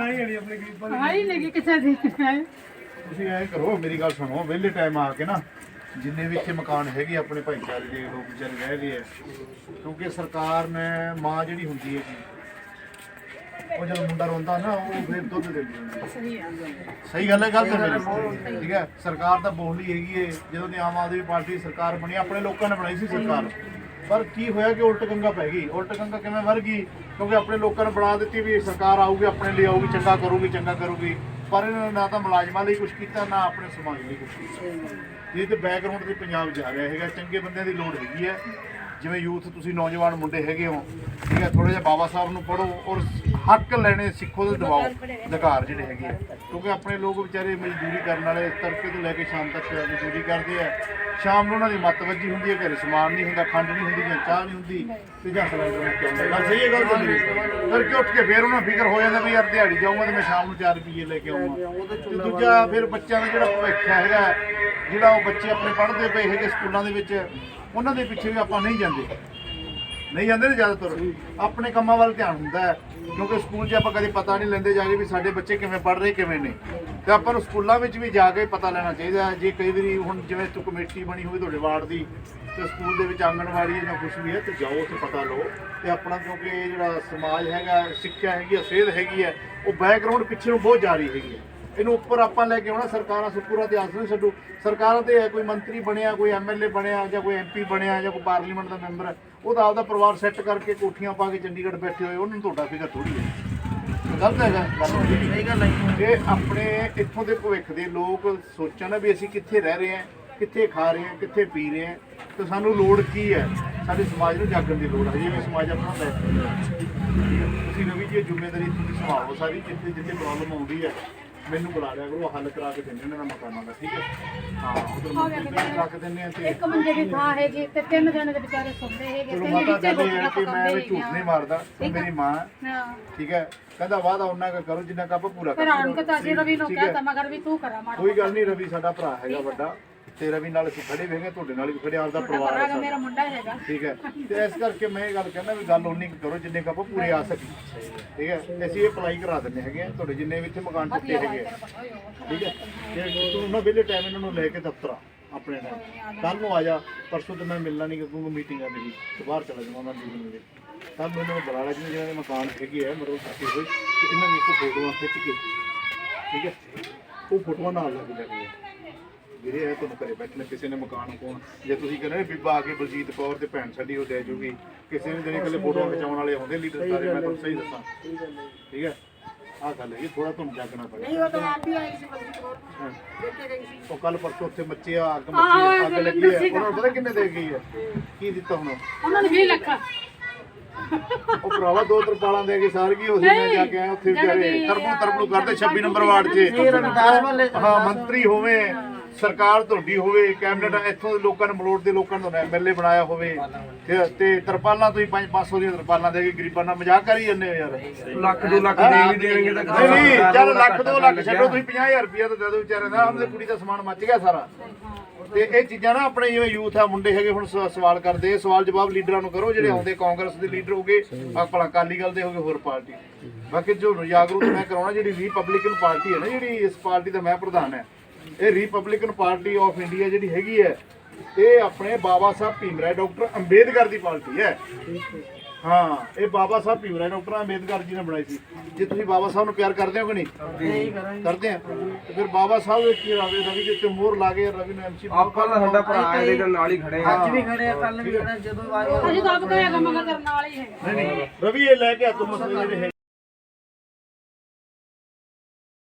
ਸੁਣਾਈ ਨਹੀਂ ਆਪਣੀ ਗਰੀਬਾਂ ਹਾਂ ਹੀ ਨਹੀਂ ਕਿਸੇ ਦੀ ਤੁਸੀਂ ਐਂ ਕਰੋ ਮੇਰੀ ਗੱਲ ਸੁਣੋ ਵਿਹਲੇ ਟਾਈਮ ਆ ਕੇ ਨਾ ਜਿੰਨੇ ਵੀ ਇੱਥੇ ਮਕਾਨ ਹੈਗੇ ਆ ਆਪਣੇ ਭਾਈਚਾਰੇ ਦੇ ਲੋਕ ਵਿਚਾਰੇ ਰਹਿ ਗਏ ਆ ਕਿਉਂਕਿ ਸਰਕਾਰ ਨੇ ਮਾਂ ਜਿਹੜੀ ਹੁੰਦੀ ਹੈ ਜੀ ਉਹ ਜਦੋਂ ਮੁੰਡਾ ਰੋਂਦਾ ਨਾ ਉਹ ਫਿਰ ਦੁੱਧ ਦਿੰਦੀ ਹੁੰਦੀ ਹੈ ਸਹੀ ਗੱਲ ਹੈ ਗੱਲ ਤਾਂ ਮੇਰੀ ਠੀਕ ਹੈ ਸਰਕਾਰ ਤਾਂ ਬੋਲੀ ਹੈਗੀ ਹੈ ਜਦੋਂ ਦੀ ਆਮ ਆਦਮੀ ਪਾਰਟੀ ਸਰਕਾਰ ਬਣੀ ਆਪਣੇ ਲੋਕਾਂ ਨੇ ਬਣਾਈ ਸੀ ਸਰਕਾਰ। ਪਰ ਕੀ ਹੋਇਆ ਕਿ ਉਲਟ ਗੰਗਾ ਪੈ ਗਈ? ਉਲਟ ਗੰਗਾ ਕਿਵੇਂ ਵਰ ਗਈ? ਕਿਉਂਕਿ ਆਪਣੇ ਲੋਕਾਂ ਨੇ ਬਣਾ ਦਿੱਤੀ ਵੀ ਸਰਕਾਰ ਆਊਗੀ ਆਪਣੇ ਲਈ ਆਊਗੀ ਚੰਗਾ ਕਰੂਗੀ ਚੰਗਾ ਕਰੂਗੀ। ਪਰ ਇਹਨਾਂ ਨੇ ਨਾ ਤਾਂ ਮੁਲਾਜ਼ਮਾਂ ਲਈ ਕੁਝ ਕੀਤਾ ਨਾ ਆਪਣੇ ਸਮਾਜ ਲਈ ਕੁਝ ਕੀਤਾ। ਇਹ ਤੇ ਬੈਕਗ੍ਰਾਉਂਡ ਤੇ ਪੰਜਾਬ ਜਾ ਰਿਹਾ ਹੈਗਾ ਚੰਗੇ ਬੰਦਿਆਂ ਦੀ ਲੋੜ ਹੈਗੀ ਹੈ। ਜਿਵੇਂ ਯੂਥ ਤੁਸੀਂ ਨੌਜਵਾਨ ਮੁੰਡੇ ਹੈਗੇ ਹੋ ਠੀਕ ਹੈ ਥੋੜਾ ਜਿਹਾ ਬਾਬਾ ਸਾਹਿਬ ਨੂੰ ਪੜੋ ਔਰ ਹੱਕ ਲੈਣੇ ਸਿੱਖੋ ਤੇ ਦਬਾਓ ਅਧਿਕਾਰ ਜਿਹੜੇ ਹੈਗੇ ਆ। ਕਿਉਂਕਿ ਆਪਣੇ ਲੋਕ ਵਿਚਾਰੇ ਮਜ਼ਦੂਰੀ ਕਰਨ ਵਾਲੇ ਤੜਕੇ ਤੋਂ ਲੈ ਕੇ ਸ਼ਾਮ ਤੱਕ ਮਜ਼ਦੂਰੀ ਕਰਦੇ ਆ। ਸ਼ਾਮ ਨੂੰ ਉਹਨਾਂ ਦੀ ਮੱਤ ਵੱਜੀ ਹੁੰਦੀ ਹੈ ਘਰੇ ਸਮਾਨ ਨਹੀਂ ਹੁੰਦਾ ਖੰਡ ਨਹੀਂ ਹੁੰਦੀ ਜਾਂ ਚਾਹ ਨਹੀਂ ਹੁੰਦੀ ਤੇ ਜਾਂ ਸਿਲੰਡਰ ਮੁੱਕ ਜਾਂਦਾ ਗੱਲ ਸਹੀ ਹੈ ਗੱਲ ਤੁਹਾਡੀ ਕਰਕੇ ਉੱਠ ਕੇ ਫੇਰ ਉਹਨਾਂ ਫਿਕਰ ਹੋ ਜਾਂਦਾ ਵੀ ਯਾਰ ਦਿਹਾੜੀ ਜਾਊਂਗਾ ਤੇ ਮੈਂ ਸ਼ਾਮ ਨੂੰ 4 ਰੁਪਏ ਲੈ ਕੇ ਆਉਂਗਾ ਤੇ ਦੂਜਾ ਫਿਰ ਬੱਚਿਆਂ ਦਾ ਜਿਹੜਾ ਭਵਿੱਖ ਹੈਗਾ ਜਿਹੜਾ ਉਹ ਬੱਚੇ ਆਪਣੇ ਪੜ੍ਹਦੇ ਪਏ ਹੈਗੇ ਸਕੂਲਾਂ ਦੇ ਵਿੱਚ ਉਹਨਾਂ ਦੇ ਪਿੱਛੇ ਵੀ ਆਪਾਂ ਨਹੀਂ ਜਾਂਦੇ। ਨਹੀਂ ਜਾਂਦੇ ਨੇ ਜ਼ਿਆਦਾਤਰ। ਆਪਣੇ ਕੰਮਾਂ ਵੱਲ ਧਿਆਨ ਹੁੰਦਾ ਹੈ, ਕਿਉਂਕਿ ਸਕੂਲ 'ਚ ਆਪਾਂ ਕਦੇ ਪਤਾ ਨਹੀਂ ਲੈਂਦੇ ਜਾ ਕੇ ਵੀ ਸਾਡੇ ਬੱਚੇ ਕਿਵੇਂ ਪੜ੍ਹ ਰਹੇ, ਕਿਵੇਂ ਨਹੀਂ। ਤੇ ਆਪਾਂ ਨੂੰ ਸਕੂਲਾਂ ਵਿੱਚ ਵੀ ਜਾ ਕੇ ਪਤਾ ਲੈਣਾ ਚਾਹੀਦਾ ਜੇ ਕਈ ਵਾਰੀ ਹੁਣ ਜਿਵੇਂ ਤੂੰ ਕਮੇਟੀ ਬਣੀ ਹੋਵੇ ਤੁਹਾਡੇ ਵਾਰਡ ਦੀ, ਤੇ ਸਕੂਲ ਦੇ ਵਿੱਚ ਆਂਗਣਵਾੜੀ ਹੈ ਜਾਂ ਕੁਝ ਵੀ ਹੈ, ਤੇ ਜਾਓ ਉੱਥੇ ਪਤਾ ਲਓ। ਤੇ ਆਪਣਾ ਕਿਉਂਕਿ ਇਹ ਜਿਹੜਾ ਸਮਾਜ ਹੈਗਾ, ਸਿੱਖਿਆ ਹੈਗੀ ਹੈ, ਸਿਹਤ ਹੈਗੀ ਹੈ, ਉਹ ਬੈਕਗ੍ਰਾਉਂਡ ਪਿੱਛੇ ਨੂੰ ਬਹੁਤ ਜਾ ਰਹੀ ਹੈਗੀ ਹੈ। ਇਹਨੂੰ ਉੱਪਰ ਆਪਾਂ ਲੈ ਕੇ ਆਉਣਾ ਸਰਕਾਰਾਂ ਸੇ ਪੂਰਾ ਇਤਿਹਾਸ ਨਹੀਂ ਛੱਡੋ। ਸਰਕਾਰਾਂ ਤੇ ਹੈ ਕੋਈ ਮੰਤਰੀ ਬਣਿਆ ਕੋਈ ਐਮਐਲਏ ਬਣਿਆ ਜਾਂ ਕੋਈ ਐਮਪੀ ਬਣਿਆ ਜਾਂ ਕੋਈ ਪਾਰਲੀਮੈਂਟ ਦਾ ਮੈਂਬਰ ਹੈ ਉਹਦਾ ਆਪਦਾ ਪਰਿਵਾਰ ਸੈੱਟ ਕਰਕੇ ਕੋਠੀਆਂ ਪਾ ਕੇ ਚੰਡੀਗੜ੍ਹ ਬੈਠੇ ਹੋਏ ਉਹਨਾਂ ਨੂੰ ਤੁਹਾਡਾ ਫਿਕਰ ਥੋੜੀ ਹੈ। ਗਲਤ ਹੈਗਾ ਸਹੀ ਗੱਲ ਹੈ ਇਹ ਆਪਣੇ ਇੱਥੋਂ ਦੇ ਭਵਿੱਖ ਦੇ ਲੋਕ ਸੋਚਣ ਵੀ ਅਸੀਂ ਕਿੱਥੇ ਰਹਿ ਰਹੇ ਹਾਂ ਕਿੱਥੇ ਖਾ ਰਹੇ ਹਾਂ ਕਿੱਥੇ ਪੀ ਰਹੇ ਹਾਂ ਤੇ ਸਾਨੂੰ ਲੋੜ ਕੀ ਹੈ? ਸਾਡੇ ਸਮਾਜ ਨੂੰ ਜਾਗਣ ਦੀ ਲੋੜ ਹੈ ਜਿਵੇਂ ਸਮਾਜ ਆਪਣਾ ਬੈਠ ਤੁਸੀਂ ਰਵੀ ਜੀ ਜ਼ਿੰਮੇਵਾਰੀ ਤੁਸੀਂ ਸੰਭਾਲੋ ਸਾਰੀ ਜਿੱਥੇ ਜਿੱਥੇ ਪ੍ਰੋਬਲਮ ਆਉਂਦੀ ਹੈ ਮੈਨੂੰ ਬੁਲਾ ਲਿਆ ਕਰੋ ਹੱਲ ਕਰਾ ਕੇ ਦਿੰਦੇ ਇਹਨਾਂ ਦਾ ਮਕਾਨਾਂ ਦਾ ਠੀਕ ਹੈ? ਹਾਂ ਉਧਰ ਮੰਤਰੀ ਰੱਖ ਦਿੰਦੇ ਆ ਤੇ ਇੱਕ ਮੰਜੇ ਦੀ ਥਾਂ ਹੈਗੀ ਤੇ ਤਿੰਨ ਜਣੇ ਦੇ ਵਿਚਾਰੇ ਸੁਣਦੇ ਹੈਗੇ ਚਲੋ ਤੇ ਮਾਤਾ ਨੀਚੇ ਗੱਲ ਇਹ ਹੈ ਰੋਟੀਆਂ ਕਿ ਮੈਂ ਵੀ ਪਕਾਉਂਦੇ ਝੂਠ ਨਹੀਂ ਮਾਰਦਾ ਮੇਰੀ ਮਾਂ ਹੈ, ਹਾਂ ਠੀਕ ਹੈ। ਕਹਿੰਦਾ ਵਾਦਾ ਉਹਨਾਂ ਕਾ ਕਰੋ ਜਿੰਨਾ ਕਾ ਆਪਾਂ ਪੂਰਾ ਫਿਰ ਆਣ ਕੇ ਤਾਂ ਅਸੀਂ ਰਵੀ ਨੂੰ ਠੀਕ ਕਹਿ ਹੈ। ਤਾ ਮਗਰ ਵੀ ਤੂੰ ਕਰਾ ਮਾੜਾ ਕੋਈ ਗੱਲ ਨਹੀਂ ਰਵੀ ਸਾਡਾ ਭਰਾ ਹੈਗਾ ਵੱਡਾ। ਤੇ ਰਵੀ ਨਾਲ ਅਸੀਂ ਖੜੇ ਹੋਏਗੇ ਤੁਹਾਡੇ ਨਾਲ ਵੀ ਖੜੇ ਆਪਦਾ ਪਰਿਵਾਰ ਹੈ ਸਾਡਾ। ਮੇਰਾ ਮੁੰਡਾ ਹੈਗਾ। ਠੀਕ ਹੈ। ਤੇ ਇਸ ਕਰਕੇ ਮੈਂ ਇਹ ਗੱਲ ਕਹਿੰਦਾ ਵੀ ਗੱਲ ਉਨੀ ਕੁ ਕਰੋ ਜਿੰਨੇ ਕੁ ਆਪਾਂ ਪੂਰੇ ਆ ਸਕੀ ਠੀਕ ਹੈ। ਤੇ ਅਸੀਂ ਇਹ ਅਪਲਾਈ ਕਰਾ ਦਿੰਦੇ ਹੈਗੇ ਆ ਤੁਹਾਡੇ ਜਿੰਨੇ ਵੀ ਇੱਥੇ ਮਕਾਨ ਟੁੱਟੇ ਹੈਗੇ ਆ। ਠੀਕ ਹੈ। ਤੇ ਤੂੰ ਉਹਨਾਂ ਵੇਲੇ ਟਾਈਮ ਇਹਨਾਂ ਨੂੰ ਲੈ ਕੇ ਦਫ਼ਤਰ ਆ ਆਪਣੇ ਨਾਲ। ਕੱਲ ਨੂੰ ਆ ਜਾ ਪਰਸੋਂ ਤੇ ਮੈਂ ਮਿਲਣਾ ਨਹੀਂ ਕਿਉਂਕਿ ਮੀਟਿੰਗ ਆ ਮੇਰੀ। ਤੇ ਬਾਹਰ ਚਲਾ ਜਾਵਾਂ ਮੈਂ ਮੀਟਿੰਗ ਮੇਰੇ ਕੱਲ ਨੂੰ ਇਹਨਾਂ ਨੂੰ ਬੁਲਾ ਲਿਆ ਜਿਹਨਾਂ ਦੇ ਮਕਾਨ ਹੈਗੇ ਆ ਮਰੋ ਕੱਟੇ ਹੋਏ ਤੇ ਇਹਨਾਂ ਦੀ ਇੱਕ ਫੋਟੋਆਂ ਖਿੱਚ ਕੇ। ਠੀਕ ਹੈ। ਉਹ ਫੋਟੋਆਂ ਨਾਲ ਲੱਗ ਜਾਣਗੀਆਂ ਵੀਰੇ ਇਹ ਤੁਹਾਨੂੰ ਘਰੇ ਬੈਠਣੇ ਕਿਸੇ ਨੇ ਮਕਾਨ ਕੋਣ ਜੇ ਤੁਸੀਂ ਕਹਿੰਦੇ ਬੀਬਾ ਆ ਕੇ ਬਲਜੀਤ ਕੌਰ ਤੇ ਭੈਣ ਸਾਡੀ ਉਹ ਦੇ ਜੂਗੀ। ਕਿਸੇ ਨੇ ਜਿਹੜੇ ਇਕੱਲੇ ਫੋਟੋਆਂ ਖਿਚਾਉਣ ਵਾਲੇ ਹੁੰਦੇ ਲੀਡਰ ਸਾਰੇ ਮੈਂ ਤੁਹਾਨੂੰ ਸਹੀ ਦੱਸਾਂ। ਠੀਕ ਹੈ? ਆਹ ਗੱਲ ਹੈ ਥੋੜਾ ਤੁਹਾਨੂੰ ਜਾਗਣਾ ਪੜੇਗਾ ਨਹੀਂ ਉਹ ਤਾਂ ਆਪ ਹੀ ਆਈ ਸੀ ਕੋਲ ਹਾਂ। ਦੇਖੇ ਗਈ ਸੀ। ਉਹ ਕੱਲ ਪਰਸੋਂ ਉੱਥੇ ਮੱਚੇ ਆ ਅੱਗ ਮੱਚੀ ਅੱਗ ਲੱਗੀ ਹੈ। ਉਹਨਾਂ ਨੂੰ ਪਤਾ ਕਿੰਨੇ ਦੇ ਗਈ ਹੈ ਕੀ ਦਿੱਤਾ ਹੁਣ ਉਹਨਾਂ ਨੇ 20 ਲੱਖ। ਉਹ ਭਰਾਵਾ ਦੋ ਤਰਪਾਲਾਂ ਦੇ ਕੇ ਸਾਰ ਗਈ ਉਹੀ ਮੈਂ ਜਾ ਕੇ ਆਇਆ ਉੱਥੇ ਵਿਚਾਰੇ ਤਰਪੂ ਤਰਪੂ ਕਰਦੇ 26 ਨੰਬਰ ਵਾਰਡ 'ਚ। ਹਾਂ ਮੰਤਰੀ ਹੋਵੇ। ਸਰਕਾਰ ਤੁਹਾਡੀ ਹੋਵੇ ਕੈਬਨਿਟ ਇੱਥੋਂ ਦੇ ਲੋਕਾਂ ਨੂੰ ਮਲੋੜ ਦੇ ਲੋਕਾਂ ਨੂੰ ਐਮਐਲਏ ਬਣਾਇਆ ਹੋਵੇ ਤੇ- ਤੇ ਤਰਪਾਲਾਂ ਤੁਸੀਂ 5 500 ਦੀਆਂ ਤਰਪਾਲਾਂ ਦੇ ਕੇ ਗਰੀਬਾਂ ਨਾਲ ਮਜ਼ਾਕ ਕਰੀ ਜਾਂਦੇ ਹੋ ਯਾਰ। ਲੱਖ ਦੋ ਲੱਖ ਦੇ ਵੀ ਦੇਣਗੇ ਤਾਂ ਨਹੀਂ ਨਹੀਂ ਚੱਲ ਲੱਖ ਦੋ ਲੱਖ ਛੱਡੋ ਤੁਸੀਂ 50000 ਰੁਪਇਆ ਤਾਂ ਦੇ ਦਿਓ ਵਿਚਾਰੇ ਦਾ ਉਹਨਾਂ ਦੀ ਕੁੜੀ ਦਾ ਸਮਾਨ ਮੱਚ ਗਿਆ ਸਾਰਾ। ਤੇ ਇਹ ਚੀਜ਼ਾਂ ਨਾ ਆਪਣੇ ਜਿਵੇਂ ਯੂਥ ਆ ਮੁੰਡੇ ਹੈਗੇ ਹੁਣ ਸ- ਸਵਾਲ ਕਰਦੇ ਸਵਾਲ ਜਵਾਬ ਲੀਡਰਾਂ ਨੂੰ ਕਰੋ ਜਿਹੜੇ ਆਉਂਦੇ ਕਾਂਗਰਸ ਦੇ ਲੀਡਰ ਹੋਗੇ ਆ ਭਲਾ ਅਕਾਲੀ ਦਲ ਦੇ ਹੋਗੇ ਹੋਰ ਪਾਰਟੀ। ਬਾਕੀ ਜੋ ਜਾਗਰੂਕ ਮੈਂ ਕਰਾਉਣਾ ਜਿਹੜੀ ਰਿਪਬਲਿਕਨ ਪਾਰਟੀ ਹੈ ਨਾ ਜਿਹੜੀ ਇਸ ਪਾਰਟੀ ਦਾ ਮੈਂ ਪ੍ਰਧਾਨ ਹੈ ਇਹ ਰਿਪਬਲਿਕਨ ਪਾਰਟੀ ਆਫ ਇੰਡੀਆ ਜਿਹੜੀ ਹੈਗੀ ਹੈ ਇਹ ਆਪਣੇ ਬਾਬਾ ਸਾਹਿਬ ਭੀਮਰਾਏ ਡਾਕਟਰ ਅੰਬੇਦਕਰ ਦੀ ਪਾਰਟੀ ਹੈ। ਹਾਂ ਇਹ ਬਾਬਾ ਸਾਹਿਬ ਭੀਮਰਾਏ ਡਾਕਟਰ ਅੰਬੇਦਕਰ ਜੀ ਨੇ ਬਣਾਈ ਸੀ। ਜੇ ਤੁਸੀਂ ਬਾਬਾ ਸਾਹਿਬ ਨੂੰ ਪਿਆਰ ਕਰਦੇ ਹੋ ਕਿ ਨਹੀਂ? ਕਰਦੇ ਆ ਤੇ ਫਿਰ ਬਾਬਾ ਸਾਹਿਬ ਦੇ ਕੀ ਰਵੀ ਰਵੀ ਦੇ ਉੱਤੇ ਮੋਹਰ ਲਾ ਕੇ ਰਵੀ ਨੂੰ ਐਮਸੀ ਆਪਾਂ ਤਾਂ ਸਾਡਾ ਭਰਾ ਹੈ ਇਹਦੇ ਨਾਲ ਹੀ ਖੜੇ ਆ ਅੱਜ ਵੀ ਖੜੇ ਆ ਕੱਲ ਵੀ ਖੜੇ ਜਦੋਂ ਆ ਅਸੀਂ ਤਾਂ ਆਪ ਕਹੇਗਾ ਮਗਰ ਕਰਨ ਨਾਲ ਹੀ ਨਹੀਂ ਨਹੀਂ ਰਵੀ ਇਹ ਲੈ ਕੇ ਆ ਤੂੰ ਮਸਲੇ ਜਿਹੜੇ